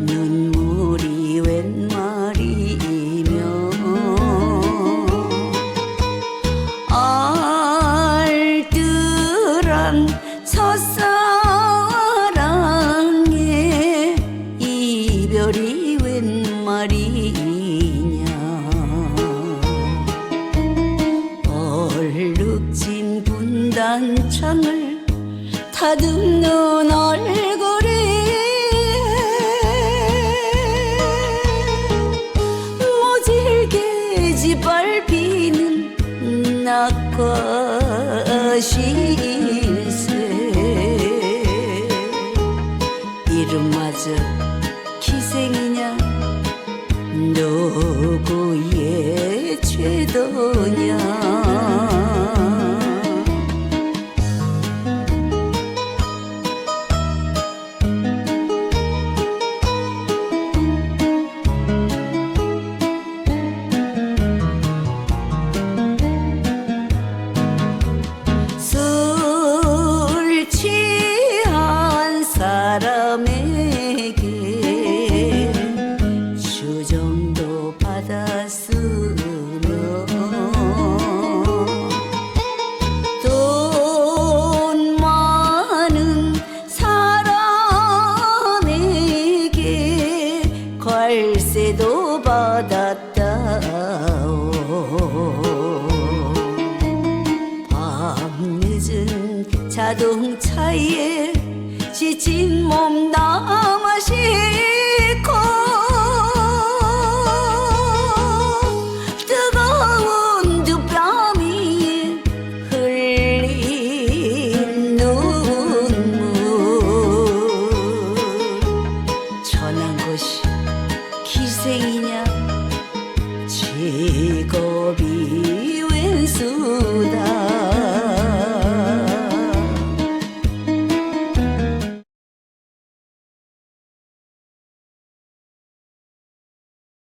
눈물이 웬 말이며 알뜰한 첫사랑의 이별이 웬 말이냐 얼룩진 분단창을 다듬는 얼 신세 이름마저 기생이냐? 누구의 죄도냐 받았으며 돈 많은 사람에게 괄세도 받았다오. 밤늦은 자동차에 지친 몸 남아시 직업이 왼수